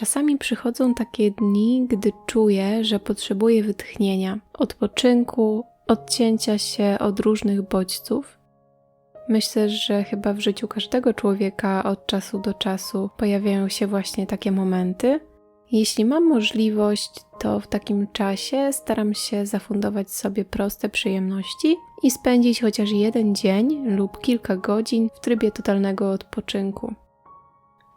Czasami przychodzą takie dni, gdy czuję, że potrzebuję wytchnienia, odpoczynku, odcięcia się od różnych bodźców. Myślę, że chyba w życiu każdego człowieka od czasu do czasu pojawiają się właśnie takie momenty. Jeśli mam możliwość, to w takim czasie staram się zafundować sobie proste przyjemności i spędzić chociaż jeden dzień lub kilka godzin w trybie totalnego odpoczynku.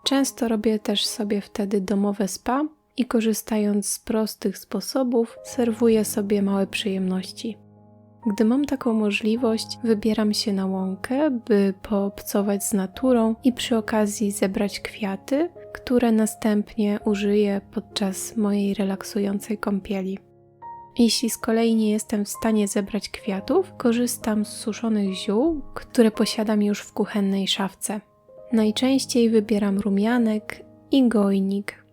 Często robię też sobie wtedy domowe spa i korzystając z prostych sposobów, serwuję sobie małe przyjemności. Gdy mam taką możliwość, wybieram się na łąkę, by poobcować z naturą i przy okazji zebrać kwiaty, które następnie użyję podczas mojej relaksującej kąpieli. Jeśli z kolei nie jestem w stanie zebrać kwiatów, korzystam z suszonych ziół, które posiadam już w kuchennej szafce. Najczęściej wybieram rumianek i gojnik.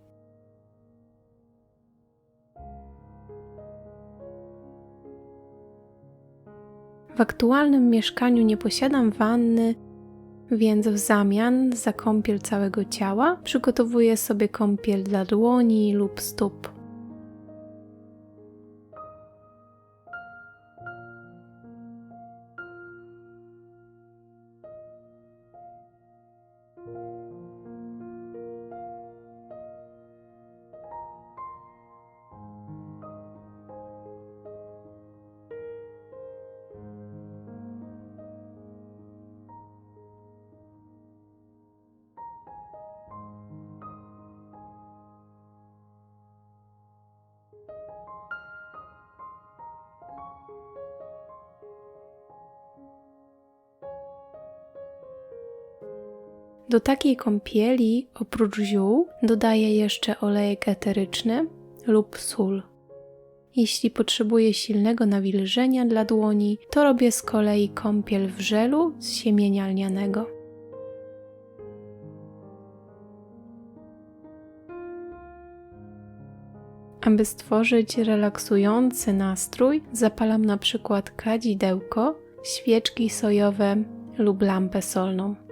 W aktualnym mieszkaniu nie posiadam wanny, więc w zamian za kąpiel całego ciała przygotowuję sobie kąpiel dla dłoni lub stóp. Do takiej kąpieli oprócz ziół dodaję jeszcze olejek eteryczny lub sól. Jeśli potrzebuję silnego nawilżenia dla dłoni, to robię z kolei kąpiel w żelu z siemienia lnianego. Aby stworzyć relaksujący nastrój, zapalam na przykład kadzidełko, świeczki sojowe lub lampę solną.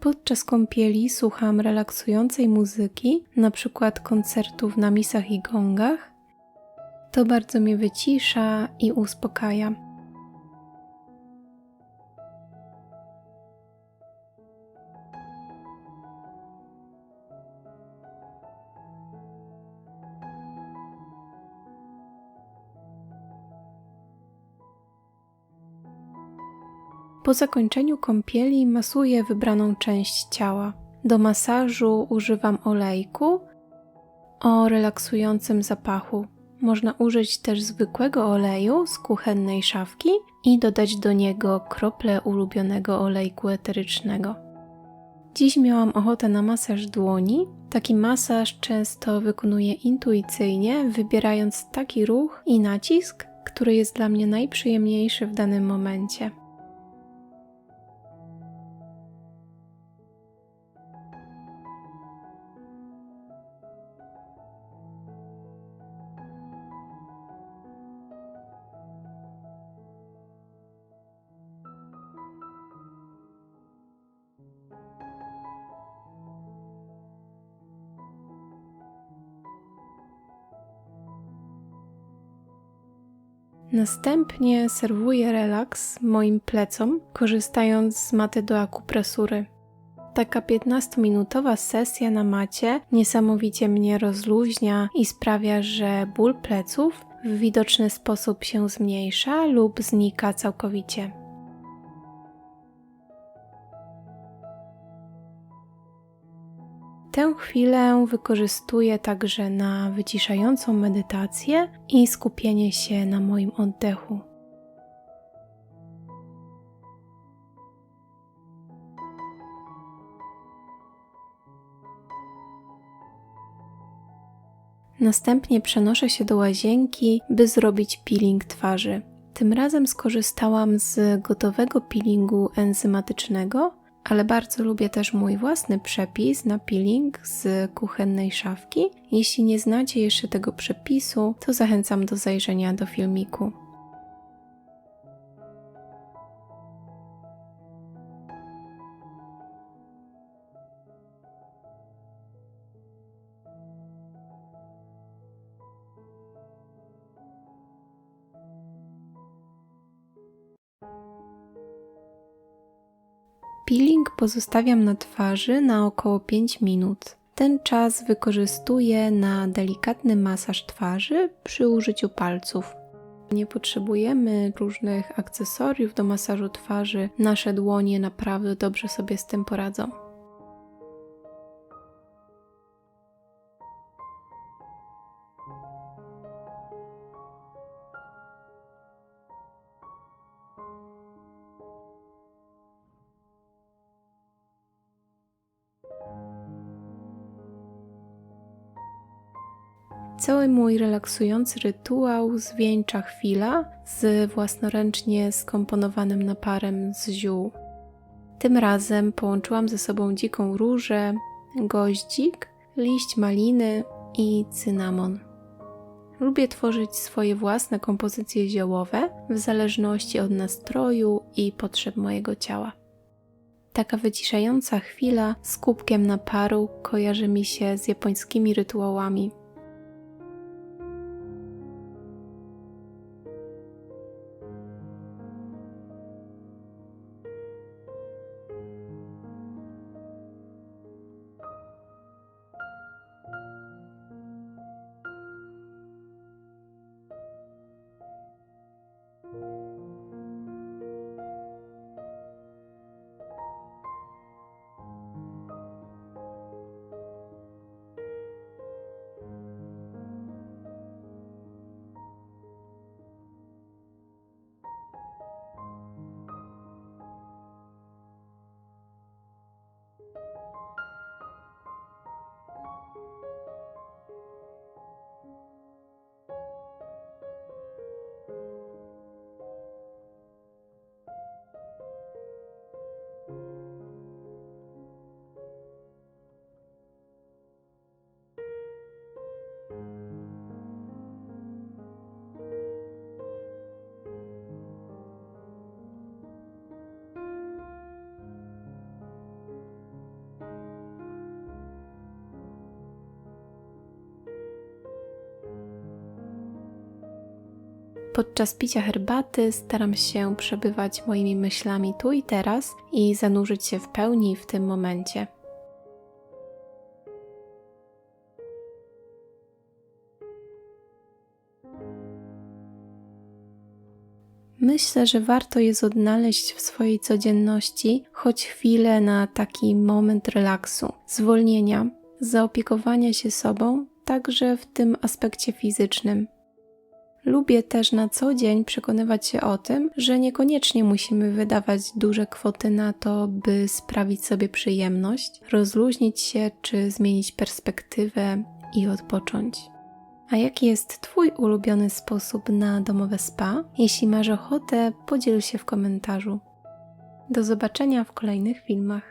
Podczas kąpieli słucham relaksującej muzyki, na przykład koncertów na misach i gongach. To bardzo mnie wycisza i uspokaja. Po zakończeniu kąpieli masuję wybraną część ciała. Do masażu używam olejku o relaksującym zapachu. Można użyć też zwykłego oleju z kuchennej szafki i dodać do niego krople ulubionego olejku eterycznego. Dziś miałam ochotę na masaż dłoni. Taki masaż często wykonuję intuicyjnie, wybierając taki ruch i nacisk, który jest dla mnie najprzyjemniejszy w danym momencie. Następnie serwuję relaks moim plecom, korzystając z maty do akupresury. Taka 15-minutowa sesja na macie niesamowicie mnie rozluźnia i sprawia, że ból pleców w widoczny sposób się zmniejsza lub znika całkowicie. Tę chwilę wykorzystuję także na wyciszającą medytację i skupienie się na moim oddechu. Następnie przenoszę się do łazienki, by zrobić peeling twarzy. Tym razem skorzystałam z gotowego peelingu enzymatycznego, ale bardzo lubię też mój własny przepis na peeling z kuchennej szafki. Jeśli nie znacie jeszcze tego przepisu, to zachęcam do zajrzenia do filmiku. Peeling pozostawiam na twarzy na około 5 minut. Ten czas wykorzystuję na delikatny masaż twarzy przy użyciu palców. Nie potrzebujemy różnych akcesoriów do masażu twarzy. Nasze dłonie naprawdę dobrze sobie z tym poradzą. Cały mój relaksujący rytuał zwieńcza chwila z własnoręcznie skomponowanym naparem z ziół. Tym razem połączyłam ze sobą dziką różę, goździk, liść maliny i cynamon. Lubię tworzyć swoje własne kompozycje ziołowe w zależności od nastroju i potrzeb mojego ciała. Taka wyciszająca chwila z kubkiem naparu kojarzy mi się z japońskimi rytuałami Podczas picia herbaty staram się przebywać moimi myślami tu i teraz i zanurzyć się w pełni w tym momencie. Myślę, że warto jest odnaleźć w swojej codzienności choć chwilę na taki moment relaksu, zwolnienia, zaopiekowania się sobą, także w tym aspekcie fizycznym. Lubię też na co dzień przekonywać się o tym, że niekoniecznie musimy wydawać duże kwoty na to, by sprawić sobie przyjemność, rozluźnić się czy zmienić perspektywę i odpocząć. A jaki jest Twój ulubiony sposób na domowe spa? Jeśli masz ochotę, podziel się w komentarzu. Do zobaczenia w kolejnych filmach.